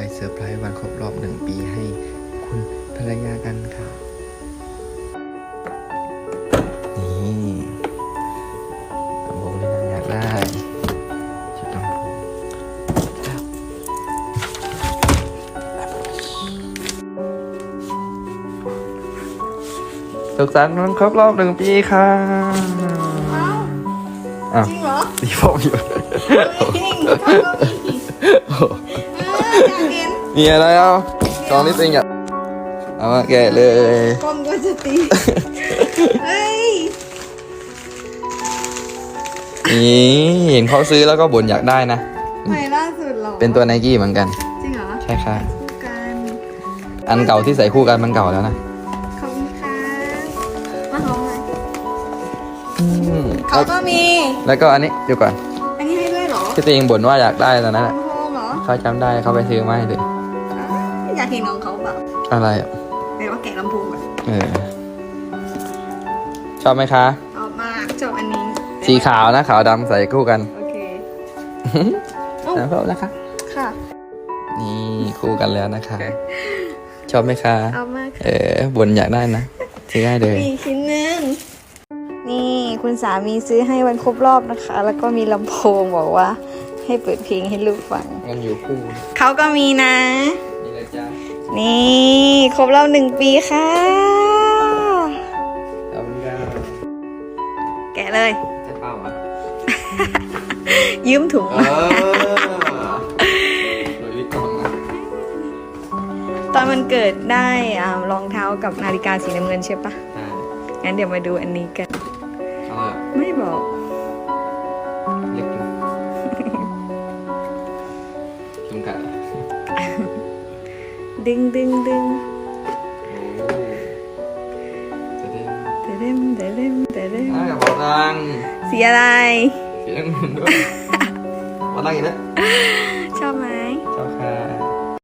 ไปเซอร์ไพรส์วันครบรอบหนึ่งปีให้คุณภรรยากันค่ะ นี่ลำโพงที่นางอยากได้ชุดลำโพงสุขสันต์วันครบรอบหนึ่งปีค่ะเอ้าอ้าวจริงเหรอดีผมอยู่จริง มีอะไรเอากล่องนี้จริงอะเอามาแกะเลยกล้องก็จะตีเฮ้ยนี่เห็นเขาซื้อแล้วก็บ่นอยากได้นะ ใหม่ล่าสุดเหรอเป็นตัวไนกี้เหมือนกัน จริงเหรอใช่ค่ะกันอันเก่าที่ใส่คู่กันมันเก่าแล้วนะขอบคุณค่ะมาหอมไหมอืมเขาก็มี แล้วก็อันนี้เดี๋ยวก่อนอันนี้ให้ด้วยเหรอที่ตัวเองบ่นว่าอยากได้ตอนนั้นแหละลำโพงเหรอ เขาจำได้เขาไปซื้อมาให้เลย อ้าวอยากเห็นของเขาเปล่าอะไรอะเดี๋ยวว่าแกะลำโพงก่อนเออชอบไหมคะ ชอบมากชอบอันนี้สีขาวนะขาวดำใส่คู่กันโอเคนะครบนะคะค่ะ นี่คู่กันแล้วนะคะ ชอบไหมคะเอามากเออบ่นอยากได้นะซื้อให้เลยมีอีกชิ้นหนึงนี่คุณสามีซื้อให้วันครบรอบนะคะ แล้วก็มีลำโพงบอกว่า ให้เปิดเพลงให้ลูกฟังมันอยู่คู่เขาก็มีนะนี่เลย จ้านี่ครบรอบหนึ่งปีค่ะ ขอบคุณครับแกะเลย จะเป้าอะยืมถุง เอมาอโดยวิกล่องนะตอนมันเกิดได้อ่ารองเท้ากับนาฬิกาสีน้ำเงินใช่ปะใช่งั้นเดี๋ยวมาดูอันนี้กัน เอาเลยไม่บอก เล็กจุ๊จุ่มกัด ดึงดึงดึงโอ้จะได้เตะเล่ม